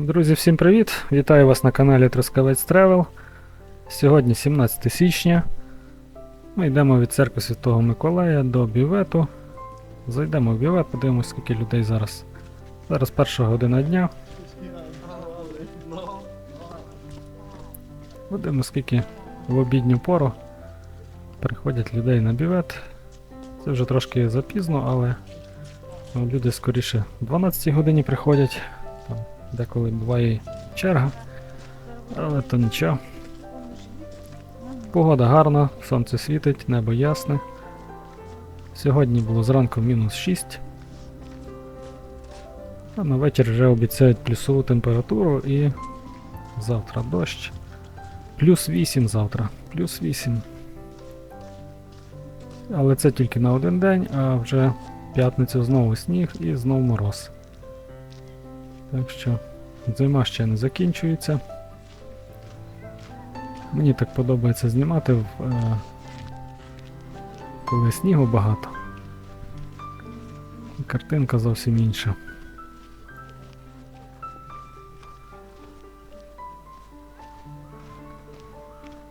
Друзі, всім привіт! Вітаю вас на каналі Трускавець Тревел. Сьогодні 17 січня. Ми йдемо від церкви Святого Миколая до бювету. Зайдемо в бювет, подивимось, скільки людей зараз. Зараз перша година дня. Будемо скільки в обідню пору приходять людей на бювет. Це вже трошки запізно, але люди скоріше в 12 годині приходять. Деколи буває черга, але то нічого. Погода гарна, сонце світить, небо ясне. Сьогодні було зранку мінус 6. А на вечір вже обіцяють плюсову температуру і завтра дощ. Плюс 8 завтра. Плюс 8. Але це тільки на один день, а вже п'ятницю знову сніг і знову мороз. Так що зима ще не закінчується. Мені так подобається знімати, е, коли снігу багато. Картинка зовсім інша.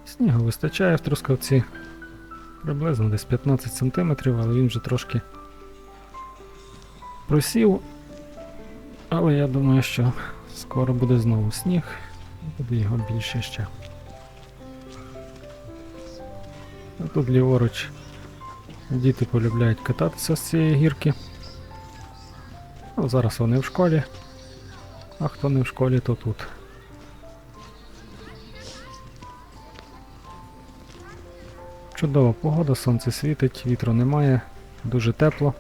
Снігу вистачає в трускавці. Приблизно десь 15 см, але він вже трошки просів. Але я думаю, що скоро буде знову сніг, буде його більше ще. Тут ліворуч діти полюбляють кататися з цієї гірки. Ну, зараз вони в школі, а хто не в школі, то тут. Чудова погода, сонце світить, вітру немає, дуже тепло.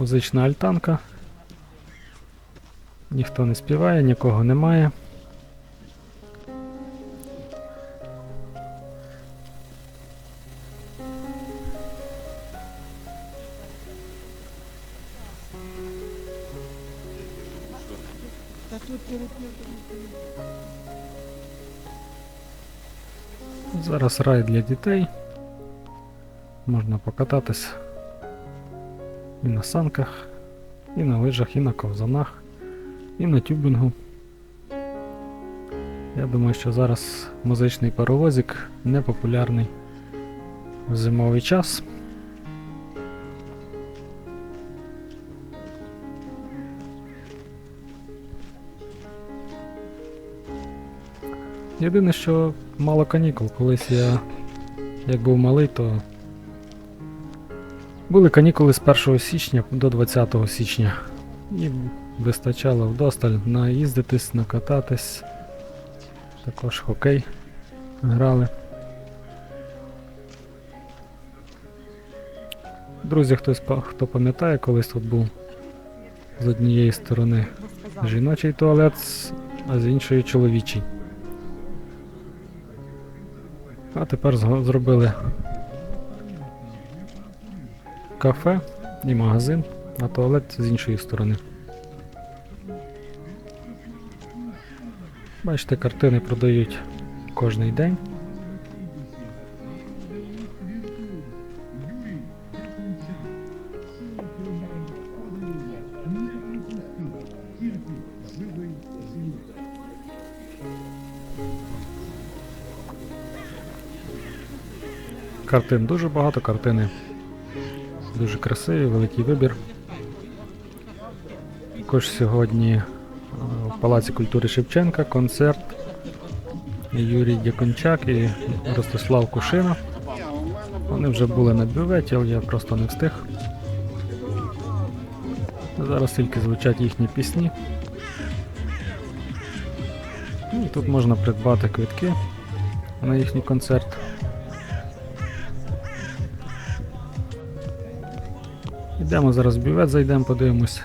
Музична альтанка. Ніхто не співає, нікого немає. Зараз рай для дітей. Можна покататись і на санках, і на лижах, і на ковзанах, і на тюбінгу. Я думаю, що зараз музичний паровозик не популярний в зимовий час. Єдине, що мало канікул. Колись я, як був малий, то були канікули з 1 січня до 20 січня. І вистачало вдосталь наїздитись, накататись. Також хокей грали. Друзі, хтось хто пам'ятає, колись тут був з однієї сторони жіночий туалет, а з іншої чоловічий. А тепер зробили кафе і магазин, а туалет з іншої сторони. Бачите, картини продають кожний день. Картин дуже багато, картини дуже красиві, великий вибір. Також сьогодні е, в Палаці культури Шевченка концерт Юрій Дякончак і Ростислав Кушина. Вони вже були на бюветі, але я просто не встиг. Зараз тільки звучать їхні пісні. Ну, тут можна придбати квитки на їхній концерт. Йдемо зараз в бювет, зайдемо, подивимось,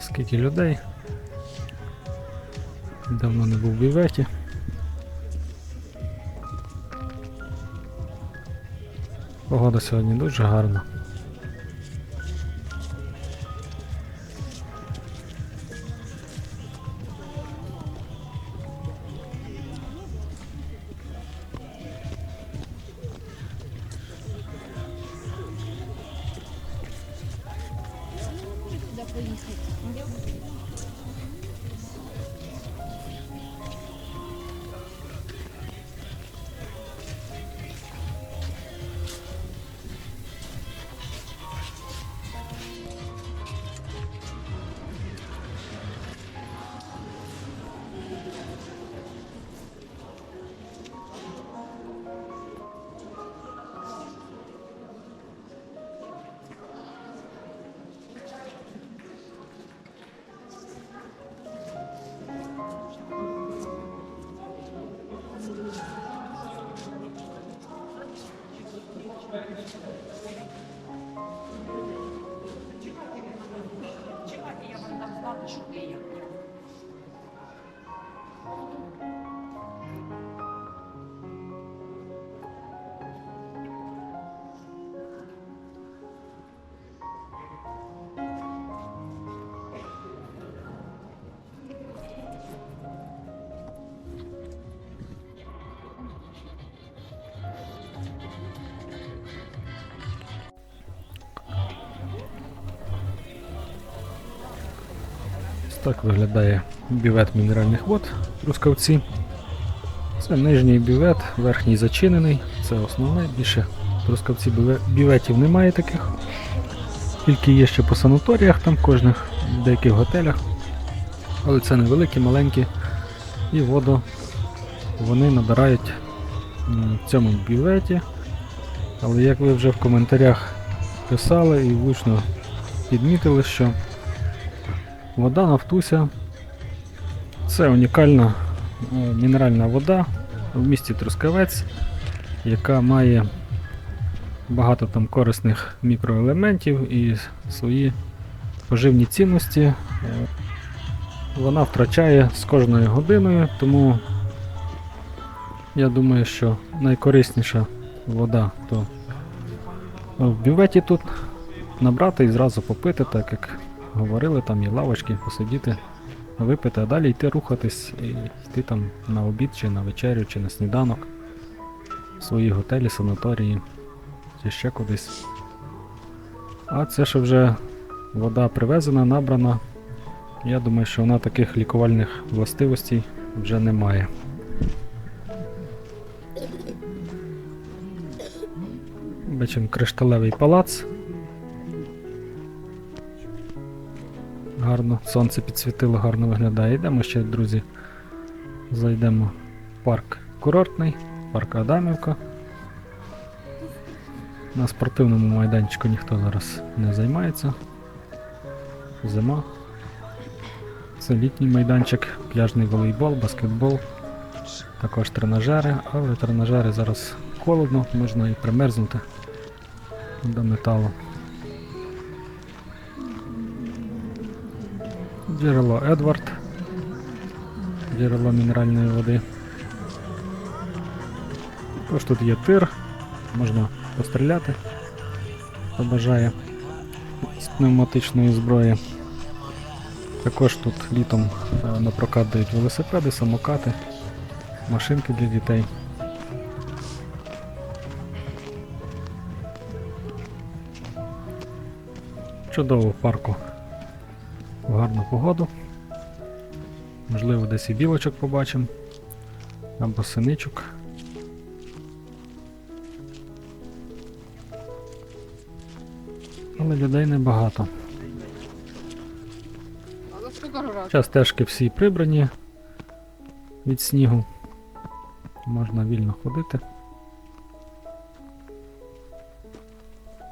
скільки людей. Давно не був в бюветі. Погода сьогодні дуже гарна. 여기 있어요. Так виглядає бювет мінеральних вод Трускавці. Це нижній бювет, верхній зачинений, це основне. Більше Трускавці бюве- бюветів немає таких. Тільки є ще по санаторіях, там кожних в деяких готелях. Але це невеликі, маленькі. І воду вони набирають в цьому бюветі. Але як ви вже в коментарях писали і влучно підмітили, що Вода Нафтуся це унікальна е, мінеральна вода в місті Трускавець, яка має багато там корисних мікроелементів і свої поживні цінності. Е, Вона втрачає з кожною годиною, тому я думаю, що найкорисніша вода то в бюветі тут набрати і зразу попити, так як говорили, там є лавочки, посидіти, випити, а далі йти рухатись і йти там на обід, чи на вечерю, чи на сніданок в свої готелі, санаторії, чи ще кудись. А це що вже вода привезена, набрана. Я думаю, що вона таких лікувальних властивостей вже не має. Бачимо кришталевий палац. Гарно, сонце підсвітило, гарно виглядає. Йдемо ще, друзі. Зайдемо в парк курортний, парк Адамівка. На спортивному майданчику ніхто зараз не займається. Зима. Це літній майданчик, пляжний волейбол, баскетбол, також тренажери, але тренажери зараз холодно, можна і примерзнути до металу. Джерело Едвард. Джерело мінеральної води. Також тут є тир, можна постріляти, хто бажає з пневматичної зброї. Також тут літом е, на прокат дають велосипеди, самокати, машинки для дітей. Чудово в парку в гарну погоду. Можливо, десь і білочок побачимо. Або синичок. Але людей небагато. Зараз стежки всі прибрані від снігу. Можна вільно ходити.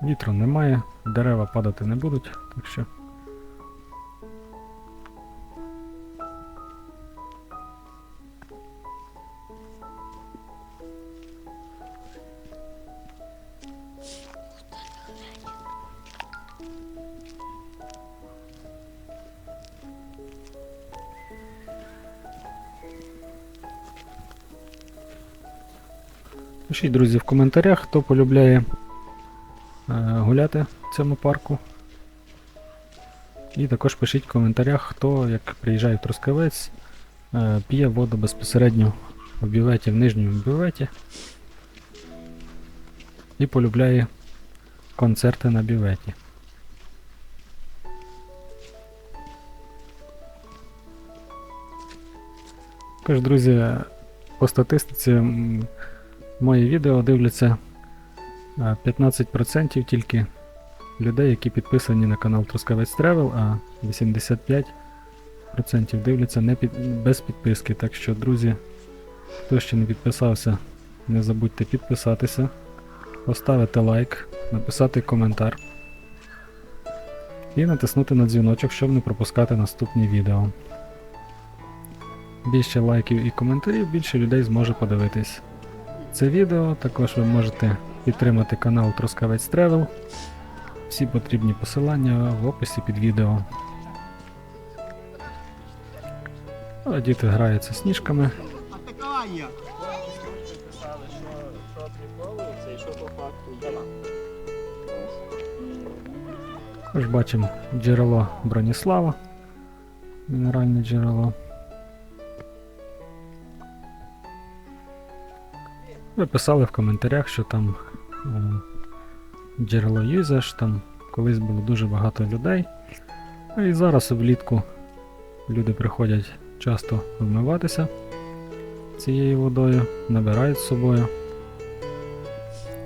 Вітру немає, дерева падати не будуть, так що Пишіть, друзі, в коментарях, хто полюбляє е, гуляти в цьому парку. І також пишіть в коментарях, хто, як приїжджає в Трускавець, е, п'є воду безпосередньо в бюветі, в нижньому бюветі. І полюбляє концерти на бюветі. Також, друзі, по статистиці м, мої відео дивляться е, 15% тільки людей, які підписані на канал Трускавець Travel, а 85% дивляться не під, без підписки. Так що, друзі, хто ще не підписався, не забудьте підписатися, поставити лайк, написати коментар і натиснути на дзвіночок, щоб не пропускати наступні відео. Більше лайків і коментарів, більше людей зможе подивитись це відео. Також ви можете підтримати канал Трускавець Travel. Всі потрібні посилання в описі під відео. А діти граються сніжками. Також бачимо джерело Броніслава. Мінеральне джерело. Ви писали в коментарях, що там е, джерело юзеш, там колись було дуже багато людей. А і зараз влітку люди приходять часто вмиватися цією водою, набирають з собою.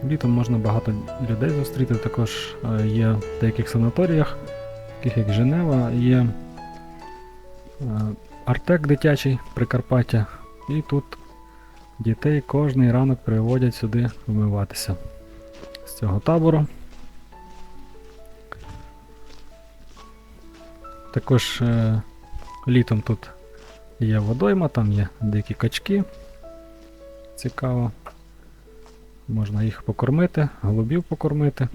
Літом можна багато людей зустріти. Також е, є в деяких санаторіях, таких як Женева, є е, Артек дитячий Прикарпаття. І тут дітей кожний ранок приводять сюди вмиватися з цього табору. Також е, літом тут є водойма, там є дикі качки. Цікаво. Можна їх покормити, голубів покормити.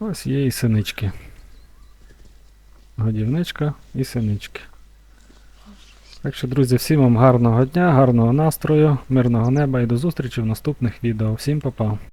Ось є і синички. Годівничка і синички. Так що, друзі, всім вам гарного дня, гарного настрою, мирного неба і до зустрічі в наступних відео. Всім па-па!